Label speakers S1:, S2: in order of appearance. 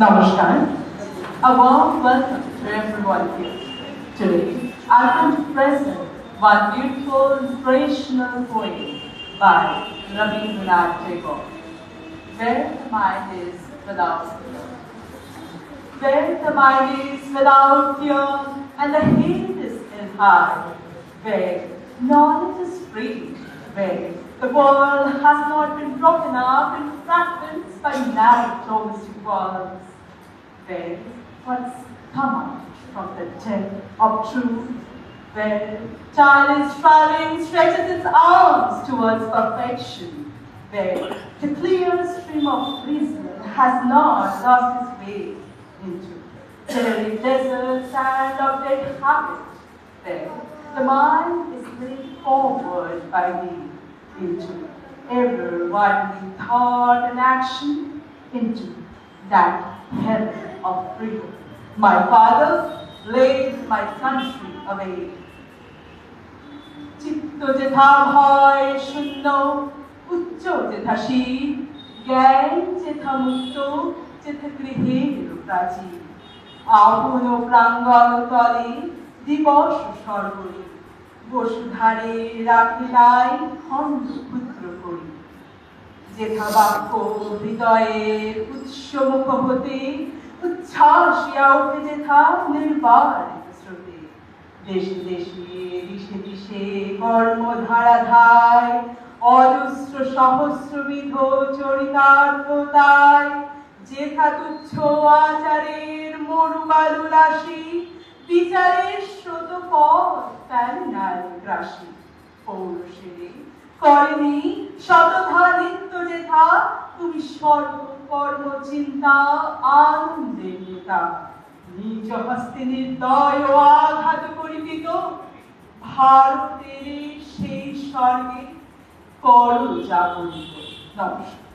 S1: Namaskar. A warm welcome to everyone here. Today, I want to present one beautiful inspirational poem by Rabindranath Tagore. Where the mind is without fear. Where the mind is without fear and the head is in high. Where knowledge is free. Where the world has not been broken up in fragments narrow domestic walls. Where what's come out from the depth of truth. Where child is striving stretches its arms towards perfection. Where the clear stream of reason has not lost its way into the deserts and of habit. There, the mind is laid forward by me into ever widening thought and action into that heaven of freedom. My father laid my country away. চিত্ত যেথা ভয় শূন্য উচ্চ যেথা শীত জ্ঞান যেথা মুক্ত যেথা গৃহের প্রাচীর আপন প্রাঙ্গণ তলে দিবস সর্বরে বসুধারে রাখিলাই খণ্ড যেথা বাক্য হৃদয়ের উৎসমুখ হতে উচ্ছ্বাসিয়া উঠে যেথা নির্বাণিত স্রোতে দেশে দেশে দিশে দিশে কর্মধারা ধায় অজস্র সহস্রবিধ চরিতার্থতায় যেথা তুচ্ছ আচারের মরুবালু রাশি বিচারের স্রোত পথ তার নারী গ্রাসী। পৌরুষেরে করেনি। শতধা নিত্য যেথা, তুমি সর্বকর্ম চিন্তা আনন্দের নেতা। নিজ হস্তে নির্দয় ও আঘাত করিবিত ভারতের সেই স্বর্গে কর যাপনিত নমস্কার।